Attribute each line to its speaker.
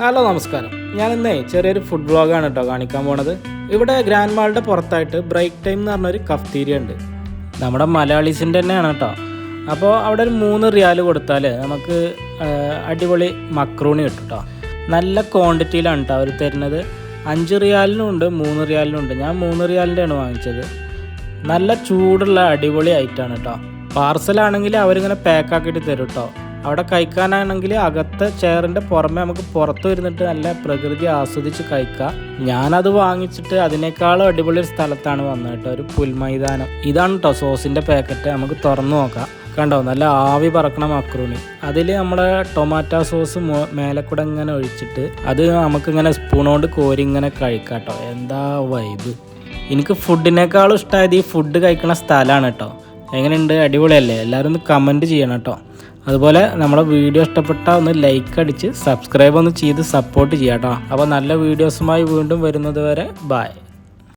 Speaker 1: Hello നമസ്കാരം. ഞാൻ ഇന്നേ ചെറിയൊരു ഫുഡ് ബ്ലോഗാണ് കേട്ടോ കാണിക്കാൻ പോണത്. ഇവിടെ ഗ്രാൻഡ് മാളിന്റെ പുറത്തായിട്ട് ബ്രേക്ക് ടൈം എന്ന് പറഞ്ഞൊരു കഫ്തീരിയ ഉണ്ട്. നമ്മുടെ മലയാളീസിന്റെ തന്നെയാണ് കേട്ടോ അപ്പോൾ അവിടെ ഒരു മൂന്ന് റിയാൽ കൊടുത്താൽ നമുക്ക് അടിപൊളി മക്രൂണി കിട്ടും കേട്ടോ നല്ല ക്വാണ്ടിറ്റിയിലാണ് കേട്ടോ അവർ തരുന്നത്. അഞ്ച് റിയാലിനും ഉണ്ട് മൂന്ന് റിയാലിനും ഉണ്ട്. ഞാൻ മൂന്ന് റിയാലിന്റെയാണ് വാങ്ങിച്ചത്. നല്ല ചൂടുള്ള അടിപൊളി ഐറ്റമാണ് കേട്ടോ പാർസലാണെങ്കിൽ അവരിങ്ങനെ പാക്കാക്കിയിട്ട് തരും കേട്ടോ അവിടെ കഴിക്കാനാണെങ്കിൽ അകത്തെ ചെയറിന്റെ പുറമെ നമുക്ക് പുറത്ത് വരുന്നിട്ട് നല്ല പ്രകൃതി ആസ്വദിച്ച് കഴിക്കാം. ഞാനത് വാങ്ങിച്ചിട്ട് അതിനേക്കാളും അടിപൊളി ഒരു സ്ഥലത്താണ് വന്നത് കേട്ടോ ഒരു പുൽമൈതാനം. ഇതാണ് കേട്ടോ സോസിന്റെ പാക്കറ്റ് നമുക്ക് തുറന്നു നോക്കാം. കണ്ടോ നല്ല ആവി പറക്കണ മക്രൂണി അതിൽ നമ്മുടെ ടൊമാറ്റോ സോസ് മേലെ കൂടെ ഇങ്ങനെ ഒഴിച്ചിട്ട് അത് നമുക്കിങ്ങനെ സ്പൂണോണ്ട് കോരി ഇങ്ങനെ കഴിക്കാം കേട്ടോ എന്താ വൈബ് എനിക്ക് ഫുഡിനേക്കാളും ഇഷ്ടമായത് ഈ ഫുഡ് കഴിക്കുന്ന സ്ഥലമാണ് കേട്ടോ എങ്ങനെയുണ്ട്? അടിപൊളിയല്ലേ? എല്ലാവരും ഒന്ന് കമന്റ് ചെയ്യണം കേട്ടോ. അതുപോലെ നമ്മുടെ വീഡിയോ ഇഷ്ടപ്പെട്ടാൽ ഒന്ന് ലൈക്ക് അടിച്ച് സബ്സ്ക്രൈബ് ഒന്ന് ചെയ്ത് സപ്പോർട്ട് ചെയ്യാം കേട്ടോ. അപ്പോൾ നല്ല വീഡിയോസുമായി വീണ്ടും വരുന്നത് വരെ ബായ്